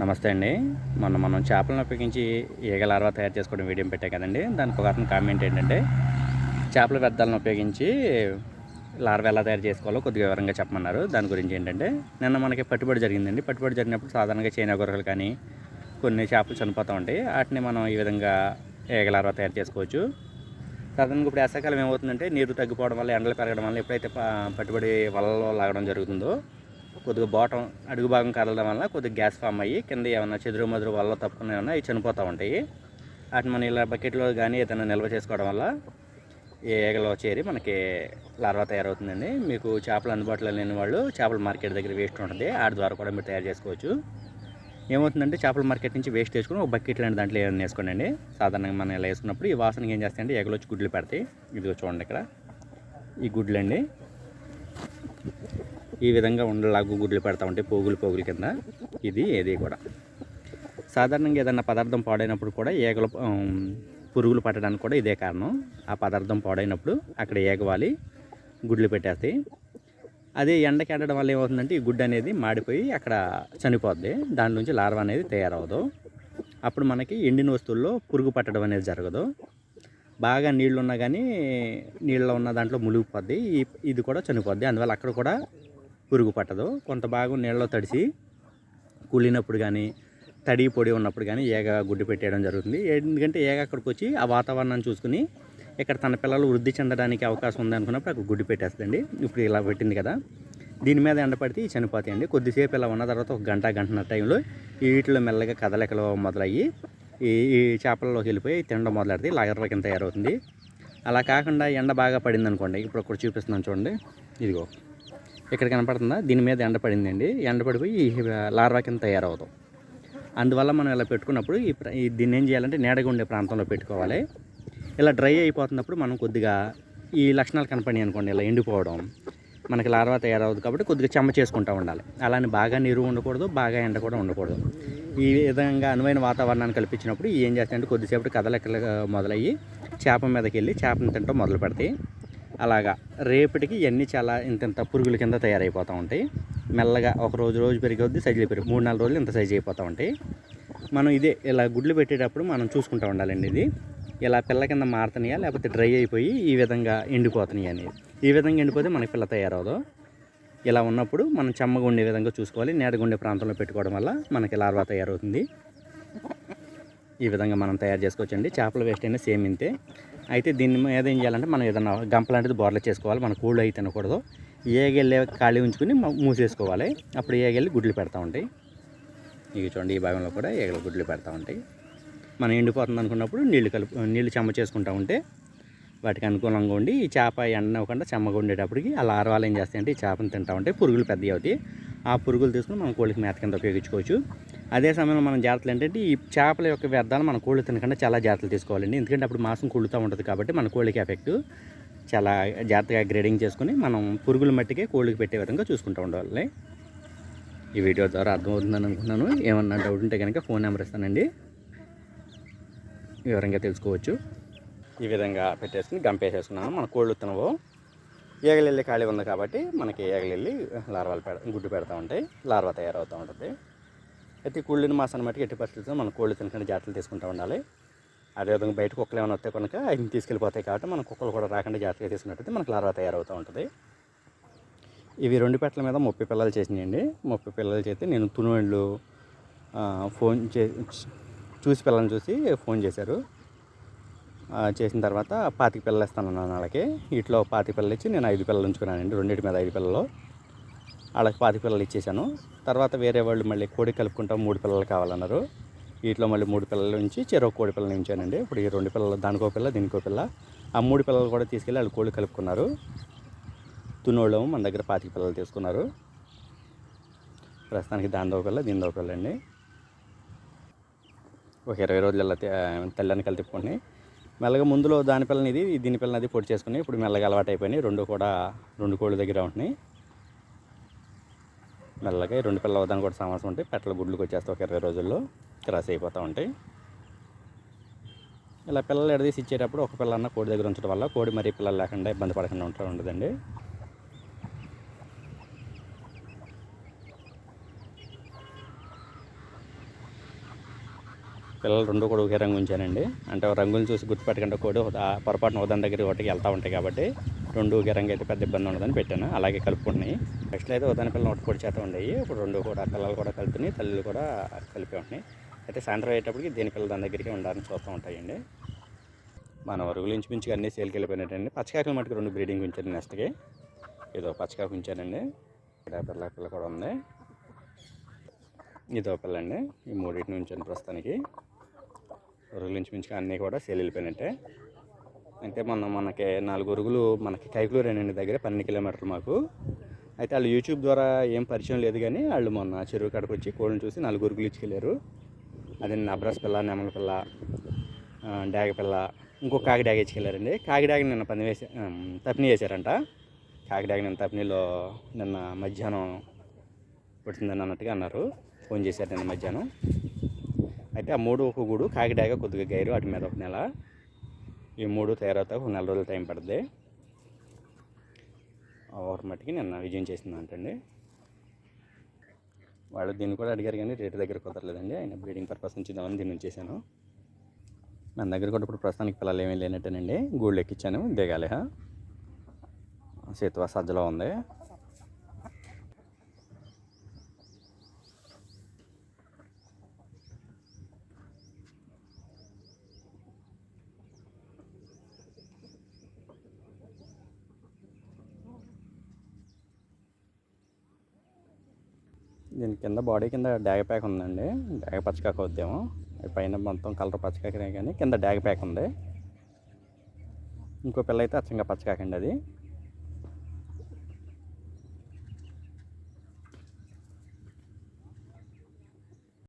నమస్తే అండి. మొన్న మనం చేపలను ఉపయోగించి ఈగల అరవ తయారు చేసుకోవడం వీడియో పెట్టాం కదండి. దానికి ఒక కామెంట్ ఏంటంటే చేపల వ్యర్థాలను ఉపయోగించి లార్వ ఎలా తయారు చేసుకోవాలో కొద్దిగా వివరంగా చెప్పమన్నారు. దాని గురించి ఏంటంటే నిన్న మనకి పట్టుబడి జరిగిందండి. పట్టుబడి జరిగినప్పుడు సాధారణంగా చైనా గొర్రెలు కానీ కొన్ని చేపలు చనిపోతూ ఉంటాయి. వాటిని మనం ఈ విధంగా ఈగ తయారు చేసుకోవచ్చు. సాధారణంగా ఇప్పుడు వేసవికాలం ఏమవుతుందంటే నీరు తగ్గిపోవడం వల్ల ఎండలు పెరగడం వల్ల ఎప్పుడైతే పట్టుబడి వలలో లాగడం జరుగుతుందో కొద్దిగా బాటం అడుగు భాగం కదలడం వల్ల కొద్దిగా గ్యాస్ ఫామ్ అయ్యి కింద ఏమైనా చెదురు మదురు వల్ల తప్పకుండా ఏమైనా అవి చనిపోతూ ఉంటాయి. వాటిని మనం ఇలా బకెట్లో కానీ ఏదైనా నిల్వ చేసుకోవడం వల్ల ఈ ఏగలో చేరి మనకి లార్వా తయారవుతుందండి. మీకు చేపలు అందుబాటులో లేని వాళ్ళు చేపల మార్కెట్ దగ్గర వేస్ట్ ఉంటుంది. ఆడి ద్వారా కూడా మీరు తయారు చేసుకోవచ్చు. ఏమవుతుందంటే చేపల మార్కెట్ నుంచి వేస్ట్ వేసుకుని ఒక బకెట్ లాంటి దాంట్లో ఏమైనా వేసుకోండి సాధారణంగా మనం ఇలా వేసుకున్నప్పుడు ఈ వాసనకి ఏం చేస్తాయంటే ఎగలు వచ్చి గుడ్లు పెడతాయి. ఇదిగో చూడండి ఇక్కడ. ఈ గుడ్లు అండి ఈ విధంగా ఉండలాగు గుడ్లు పెడతా ఉంటాయి పోగులు పోగుల కింద ఇది ఏది కూడా. సాధారణంగా ఏదైనా పదార్థం పాడైనప్పుడు కూడా ఏగలు పురుగులు పట్టడానికి కూడా ఇదే కారణం. ఆ పదార్థం పాడైనప్పుడు అక్కడ ఏగవాలి గుడ్లు పెట్టేస్తాయి అదే ఎండకి ఎండడం వల్ల ఏమవుతుందంటే ఈ గుడ్డు అనేది మాడిపోయి అక్కడ చనిపోద్ది. దాని నుంచి లార్వా అనేది తయారవదు. అప్పుడు మనకి ఎండిన వస్తువుల్లో పురుగు పట్టడం అనేది జరగదు. బాగా నీళ్ళు ఉన్నా కానీ నీళ్ళలో ఉన్న దాంట్లో మునిగిపోద్ది. ఈ- ఇది కూడా చనిపోద్ది. అందువల్ల అక్కడ కూడా పురుగు పట్టదు. కొంత భాగం నీళ్ళలో తడిసి కూలినప్పుడు కానీ తడి పొడి ఉన్నప్పుడు కానీ ఏగ గుడ్డు పెట్టేయడం జరుగుతుంది. ఎందుకంటే ఏగ అక్కడికి వచ్చి ఆ వాతావరణాన్ని చూసుకుని ఇక్కడ తన పిల్లలు వృద్ధి చెందడానికి అవకాశం ఉంది అనుకున్నప్పుడు అక్కడ గుడ్డు పెట్టేస్తుందండి. ఇప్పుడు ఇలా పెట్టింది కదా. దీని మీద ఎండపడితే చనిపోతాయి అండి కొద్దిసేపు ఇలా ఉన్న తర్వాత ఒక గంట గంటన టైంలో వీటిలో మెల్లగా కదలికలు మొదలయ్యి ఈ ఈ చేపలలోకి వెళ్ళిపోయి తినడం మొదలెడితే లాగర్ల కింద తయారవుతుంది. అలా కాకుండా ఎండ బాగా పడింది అనుకోండి ఇప్పుడు ఒకటి చూపిస్తున్నాను చూడండి. ఇదిగో. ఇక్కడ కనపడుతుందా? దీని మీద ఎండ పడిందండి. ఎండ పడిపోయి ఈ లార్వా కింద తయారవుతాం. అందువల్ల మనం ఇలా పెట్టుకున్నప్పుడు ఈ ప్ర- దీన్ని ఏం చేయాలంటే నీడగా ఉండే ప్రాంతంలో పెట్టుకోవాలి. ఇలా డ్రై అయిపోతున్నప్పుడు మనం కొద్దిగా ఈ లక్షణాలు కనపడి అనుకోండి ఇలా ఎండిపోవడం. మనకి లార్వా తయారవుతుంది కాబట్టి కొద్దిగా చెమ్మ చేసుకుంటూ ఉండాలి. అలానే బాగా నీరు ఉండకూడదు బాగా ఎండ కూడా ఉండకూడదు. ఈ విధంగా అనువైన వాతావరణాన్ని కల్పించినప్పుడు ఏం చేస్తాయంటే కొద్దిసేపు కదలెక్కలు మొదలయ్యి చేప మీదకి వెళ్ళి చేపను తింటాం మొదలు పెడతాయి అలాగా రేపటికి ఇవన్నీ చాలా ఇంత ఇంత పురుగుల కింద తయారైపోతూ ఉంటాయి. మెల్లగా ఒక రోజు రోజు పెరిగొద్ది సైజులు పెరిగి మూడు నాలుగు రోజులు ఇంత సైజు అయిపోతూ ఉంటాయి. మనం ఇదే ఇలా గుడ్లు పెట్టేటప్పుడు మనం చూసుకుంటూ ఉండాలండి ఇది. ఇలా పిల్ల కింద మారుతున్నాయా లేకపోతే డ్రై అయిపోయి ఈ విధంగా ఎండిపోతున్నాయి అనేది. ఈ విధంగా ఎండిపోతే మనకి పిల్ల తయారవదు. ఇలా ఉన్నప్పుడు మనం చెమ్మగా ఉండే విధంగా చూసుకోవాలి. నేడగుండే ప్రాంతంలో పెట్టుకోవడం వల్ల మనకి లార్వా తయారవుతుంది. ఈ విధంగా మనం తయారు చేసుకోవచ్చండి. చేపల వేస్ట్ అయినా సేమ్ ఇంతే. అయితే దీన్ని మీద ఏం చేయాలంటే మనం ఏదైనా గంప లాంటిది బోర్లు చేసుకోవాలి. మన కూళ్ళు అయితే తినకూడదు. ఏగెళ్ళే ఖాళీ ఉంచుకుని మూసేసుకోవాలి. అప్పుడు ఏగెళ్ళి గుడ్లు పెడతా ఉంటాయి. ఇక చూడండి ఈ భాగంలో కూడా ఏగలు గుడ్లు పెడతా ఉంటాయి. మనం ఎండిపోతుంది అనుకున్నప్పుడు నీళ్ళు కలుపు నీళ్ళు చెమ్మ చేసుకుంటా ఉంటే వాటికి అనుకూలంగా ఉండి ఈ చేప ఎండనివ్వకుండా చెమ్మగా ఉండేటప్పటికి ఆ లార్వాలు ఏం చేస్తాయంటే ఈ చేపను తింటా ఉంటాయి. పురుగులు పెద్దవి అవుతాయి. ఆ పురుగులు తీసుకుని మనం కోళ్ళకి మేత కింద ఉపయోగించుకోవచ్చు. అదే సమయంలో మనం జాగ్రత్తలు ఏంటంటే ఈ చేపల యొక్క వ్యర్థాలు మన కోళ్ళు తినకుండా చాలా జాగ్రత్తలు తీసుకోవాలండి. ఎందుకంటే అప్పుడు మాసం కుళ్ళుతూ ఉంటుంది కాబట్టి మన కోళ్ళకి ఎఫెక్ట్ చాలా జాగ్రత్తగా గ్రేడింగ్ చేసుకుని మనం పురుగుల మట్టికే కోళ్ళకి పెట్టే విధంగా చూసుకుంటూ ఉండాలి. ఈ వీడియో ద్వారా అర్థమవుతుందని అనుకున్నాను. ఏమన్నా డౌట్ ఉంటే కనుక ఫోన్ నెంబర్ ఇస్తానండి. వివరంగా తెలుసుకోవచ్చు. ఈ విధంగా పెట్టేసుకుని గంపేసేసుకున్నాను మన కోళ్ళు తినవు. ఏగలెల్లి ఖాళీ ఉంది కాబట్టి మనకి ఏగలెల్లి లార్వాలు పెడ గుడ్డు పెడతా ఉంటాయి. లార్వా తయారవుతూ ఉంటుంది. అయితే కుళ్ళిన మాసాన్ని మట్టుకు ఎట్టి పరిస్థితుల్లో మనం కోళ్ళు తినకుండా జాగ్రత్తలు తీసుకుంటూ ఉండాలి. అదేవిధంగా బయట కుక్కలు ఏమైనా వస్తే కనుక అవి తీసుకెళ్ళిపోతాయి కాబట్టి మన కుక్కలు కూడా రాకుండా జాగ్రత్తగా తీసుకున్నట్టయితే మనకు లార్వా తయారవుతూ ఉంటుంది ఇవి రెండు పెట్టల మీద ముప్పై పిల్లలు చేసినాయండి. ముప్పై పిల్లలు చేస్తే నేను తునువెండ్లు ఫోన్ చే చూసి పిల్లల్ని చూసి ఫోన్ చేశారు. చేసిన తర్వాత పాతిక పిల్లలు ఇస్తాను వాళ్ళకి. వీటిలో పాతిక పిల్లలు ఇచ్చి నేను ఐదు పిల్లలు ఉంచుకున్నానండి. రెండింటి మీద ఐదు పిల్లలు. వాళ్ళకి పాతిక పిల్లలు ఇచ్చేసాను తర్వాత వేరే వాళ్ళు మళ్ళీ కోడి కలుపుకుంటాం మూడు పిల్లలు కావాలన్నారు. వీటిలో మళ్ళీ మూడు పిల్లల నుంచి చెరో కోడి పిల్లలు ఉంచానండి ఇప్పుడు ఈ రెండు పిల్లలు దానికో పిల్ల దీనికో పిల్ల. ఆ మూడు పిల్లలు కూడా తీసుకెళ్ళి వాళ్ళు కోడి కలుపుకున్నారు. తునోళ్ళు మన దగ్గర పాతిక పిల్లలు తీసుకున్నారు. ప్రస్తుతానికి దానిదో పిల్ల దీనిదో పిల్ల అండి. ఒక ఇరవై రోజుల ఇలా తెల్లని కలిపి తిప్పుకొని. మెల్లగా ముందులో దాని పిల్లని ఇది దీని పిల్లని అది పొడి చేసుకుని ఇప్పుడు మెల్లగా అలవాటు అయిపోయినాయి రెండు కూడా రెండు కోళ్ళ దగ్గర ఉంటున్నాయి. మెల్లగా రెండు పిల్లలు దాన్ని కూడా సమాసం ఉంటాయి. పెట్టల గుడ్లకు వచ్చేస్తే ఒక ఇరవై రోజుల్లో. క్రాస్ అయిపోతూ ఉంటాయి. ఇలా పిల్లలు ఎడదీసి ఇచ్చేటప్పుడు ఒక పిల్లన్న కోడి దగ్గర ఉంచడం వల్ల కోడి మరీ పిల్లలు లేకుండా ఇబ్బంది పడకుండా ఉంటా ఉండదండి. పిల్లలు రెండు కూడా ఒకే రంగు ఉంచానండి. అంటే రంగులు చూసి గుర్తుపెట్టకుండా కోడి పొరపాటున ఉదయం దగ్గర ఒకటికి వెళ్తూ ఉంటాయి కాబట్టి రెండు గెరంగా అయితే పెద్ద ఇబ్బంది ఉండదని పెట్టాను. అలాగే కలుపుకున్నాయి. ఫస్ట్లో అయితే ఉదయం పిల్లలు ఒకటి పొడి చేత ఉండేవి. ఇప్పుడు రెండు కూడా పిల్లలు కూడా కలుపుతున్నాయి తల్లులు కూడా కలిపి ఉంటున్నాయి. అయితే సాయంత్రం అయ్యేటప్పటికి దీని పిల్లలు దాని దగ్గరికి ఉండాలని చూస్తూ ఉంటాయండి. మన వరుగులు ఇంచుమించుగా అన్నీ సేల్కి వెళ్ళిపోయినట్టండి పచ్చకాకులు మటుకు రెండు బ్రీడింగ్ ఉంచాను నెక్స్ట్కి. ఇదో పచ్చకాకు ఉంచానండి. ఇక్కడ పిల్ల పిల్ల కూడా ఉంది. ఇదో పిల్ల అండి ఈ మూడింటిని ఉంచాను ప్రస్తుతానికి. వరుగులు ఇంచుమించుగా అన్నీ కూడా సేల్ వెళ్ళిపోయినట్టే. అంటే మొన్న మనకి నాలుగు ఉరుగులు మనకి కైకులూరేనండి దగ్గర పన్నెండు కిలోమీటర్లు మాకు. అయితే వాళ్ళు యూట్యూబ్ ద్వారా ఏం పరిచయం లేదు కానీ వాళ్ళు మొన్న చెరువు కడకు వచ్చి కోళ్ళని చూసి నాలుగు ఉరుగులు ఇచ్చుకెళ్ళారు. అదే నబ్రస్ పిల్ల నెమల పిల్ల డాగ పిల్ల ఇంకో కాకి డాగ ఇచ్చుకెళ్ళారండి. కాకి డాగ నిన్న పని వేసి తప్పిని తప్ని వేశారంట కాకి డాగ నిన్న తప్నీలో నిన్న మధ్యాహ్నం పుడుతుందని అన్నట్టుగా అన్నారు. ఫోన్ చేశారు నిన్న మధ్యాహ్నం. అయితే ఆ మూడు ఒక గూడు కాకి డాగ కొద్దిగా గైరు వాటి మీద ఒక నెల. ఈ మూడు తయారవుతా ఒక నెల రోజులు టైం పడుతుంది ఓవర్ మట్టికి నిన్న విజయం చేసిందంటండి. వాళ్ళు దీన్ని కూడా అడిగారు కానీ రేటు దగ్గర కుదరలేదండి. ఆయన బ్రీడింగ్ పర్పస్ నుంచి దాని దీన్ని ఉంచేసాను మన దగ్గర కూడా ఇప్పుడు ప్రస్తుతానికి పిల్లలు ఏమీ లేనట్టేనండి. గూళ్ళు ఎక్కించాను దిగాలి హా సేతువా సజ్జలో ఉంది. దీని కింద బాడీ కింద డ్యాగ్ ప్యాక్ ఉందండి. డ్యాగ్ పచ్చకాక వద్దేమో. పైన మొత్తం కలర్ పచ్చకాకనే కానీ కింద డ్యాగ్ ప్యాక్ ఉంది. ఇంకో పిల్ల అయితే అచ్చంగా పచ్చకాకండి అది.